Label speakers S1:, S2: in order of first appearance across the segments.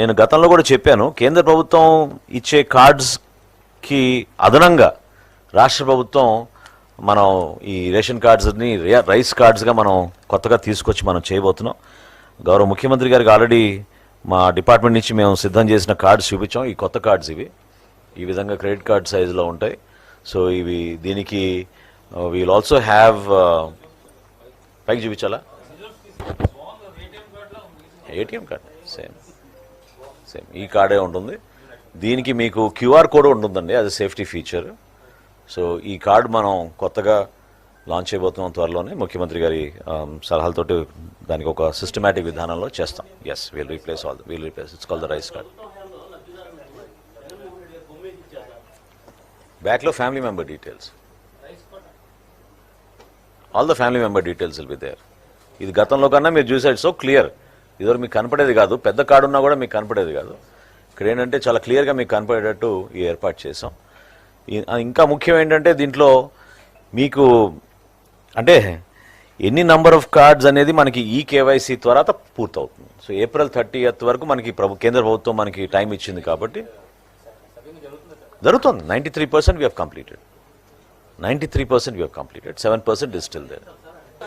S1: నేను గతంలో కూడా చెప్పాను కేంద్ర ప్రభుత్వం ఇచ్చే కార్డ్స్కి అదనంగా రాష్ట్ర ప్రభుత్వం మనం ఈ రేషన్ కార్డ్స్ని రైస్ కార్డ్స్గా మనం కొత్తగా తీసుకొచ్చి మనం చేయబోతున్నాం. గౌరవ ముఖ్యమంత్రి గారికి ఆల్రెడీ మా డిపార్ట్మెంట్ నుంచి మేము సిద్ధం చేసిన కార్డ్స్ చూపించాం. ఈ కొత్త కార్డ్స్ ఇవి. ఈ విధంగా క్రెడిట్ కార్డ్ సైజులో ఉంటాయి. సో ఇవి దీనికి వీల్ ఆల్సో హ్యావ్ పైకి చూపించాలా? ఏటీఎం కార్డ్ సేమ్ సేమ్ ఈ కార్డే ఉంటుంది. దీనికి మీకు క్యూఆర్ కోడ్ ఉంటుందండి. అది సేఫ్టీ ఫీచర్. సో ఈ కార్డ్ మనం కొత్తగా లాంచ్ చేయబోతున్నాం త్వరలోనే. ముఖ్యమంత్రి గారి సలహాలతోటి దానికి ఒక సిస్టమేటిక్ విధానంలో చేస్తాం. Yes we'll replace all we'll replace it's call the rice card బ్యాక్లో family member details all the family member details will be there ఇది గతంలో కన్నా మీరు చూసారు సో క్లియర్ ఇదివరకు మీకు కనపడేది కాదు. పెద్ద కార్డు ఉన్నా కూడా మీకు కనపడేది కాదు. ఇక్కడ ఏంటంటే చాలా క్లియర్గా మీకు కనపడేటట్టు ఈ ఏర్పాటు చేసాం ఇంకా ముఖ్యం ఏంటంటే దీంట్లో మీకు అంటే ఎన్ని నంబర్ ఆఫ్ కార్డ్స్ అనేది మనకి ఈ కేవైసీ తర్వాత పూర్తవుతుంది. సో ఏప్రిల్ థర్టీ వరకు మనకి ప్రభు కేంద్ర ప్రభుత్వం మనకి టైం ఇచ్చింది కాబట్టి జరుగుతుంది. Ninety three percent we have completed ninety three percent we have completed seven percent is still there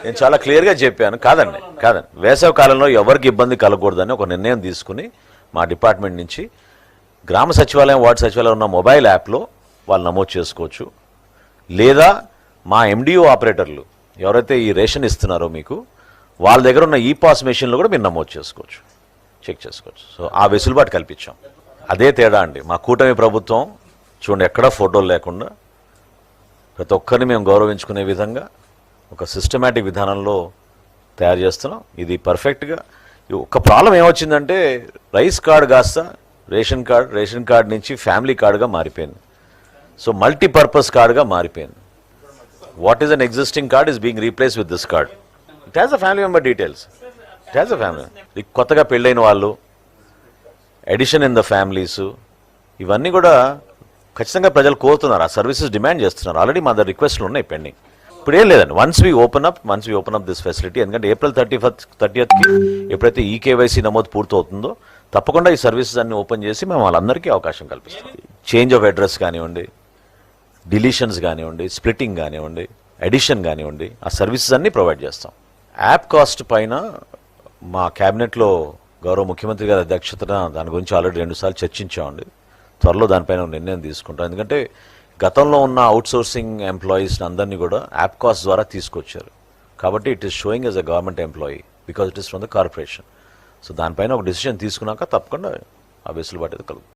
S1: నేను చాలా క్లియర్గా చెప్పాను. కాదండి కాదండి. వేసవి కాలంలో ఎవరికి ఇబ్బంది కలగకూడదని ఒక నిర్ణయం తీసుకుని మా డిపార్ట్మెంట్ నుంచి గ్రామ సచివాలయం వార్డు సచివాలయం ఉన్న మొబైల్ యాప్లో వాళ్ళు నమోదు చేసుకోవచ్చు. లేదా మా ఎండిఓ ఆపరేటర్లు ఎవరైతే ఈ రేషన్ ఇస్తున్నారో మీకు వాళ్ళ దగ్గర ఉన్న ఈ పాస్ మెషిన్లో కూడా మీరు నమోదు చేసుకోవచ్చు. చెక్ చేసుకోవచ్చు. సో ఆ వెసులుబాటు కల్పించాం. అదే తేడా అండి. మా కూటమి ప్రభుత్వం చూడండి ఎక్కడా ఫోటోలు లేకుండా ప్రతి ఒక్కరిని మేము గౌరవించుకునే విధంగా ఒక సిస్టమేటిక్ విధానంలో తయారు చేస్తున్నాం. ఇది పర్ఫెక్ట్గా ఒక ప్రాబ్లం ఏమొచ్చిందంటే రైస్ కార్డ్ కాస్త రేషన్ కార్డ్ రేషన్ కార్డ్ నుంచి ఫ్యామిలీ కార్డుగా మారిపోయింది. సో మల్టీపర్పస్ కార్డుగా మారిపోయింది. What is an existing card is being replace with this card it has a family member details it has a family కొత్తగా పెళ్ళైన వాళ్ళు ఎడిషన్ ఇన్ ద ఫ్యామిలీస్ ఇవన్నీ కూడా ఖచ్చితంగా ప్రజలు కోరుతున్నారు. ఆ సర్వీసెస్ డిమాండ్ చేస్తున్నారు. ఆల్రెడీ మా దగ్గర రిక్వెస్ట్లు ఉన్నాయి పెండింగ్ ఇప్పుడు ఏం లేదండి. Once we open up once we open up this facility ఎందుకంటే ఏప్రిల్ థర్టీ ఫస్ట్ థర్టీయత్కి ఎప్పుడైతే ఈ కేవైసీ నమోదు పూర్తవుతుందో తప్పకుండా ఈ సర్వీసెస్ అన్ని ఓపెన్ చేసి మేము వాళ్ళందరికీ అవకాశం కల్పిస్తాం. చేంజ్ ఆఫ్ అడ్రస్ కానివ్వండి డిలీషన్స్ కానివ్వండి స్ప్లిట్టింగ్ కానివ్వండి ఎడిషన్ కానివ్వండి ఆ సర్వీసెస్ అన్నీ ప్రొవైడ్ చేస్తాం. యాప్ కాస్ట్ పైన మా క్యాబినెట్లో గౌరవ ముఖ్యమంత్రి గారి అధ్యక్షతన దాని గురించి ఆల్రెడీ రెండుసార్లు చర్చించామండి. త్వరలో దానిపైన నిర్ణయం తీసుకుంటాం. ఎందుకంటే గతంలో ఉన్న అవుట్సోర్సింగ్ ఎంప్లాయీస్ అందరినీ కూడా యాప్ కాస్ట్ ద్వారా తీసుకొచ్చారు. కాబట్టి it is showing as a government employee because it is from the corporation so దానిపైన ఒక డిసిషన్ తీసుకున్నాక తప్పకుండా ఆ వెసులుబాటు అయితే కలుగుతుంది.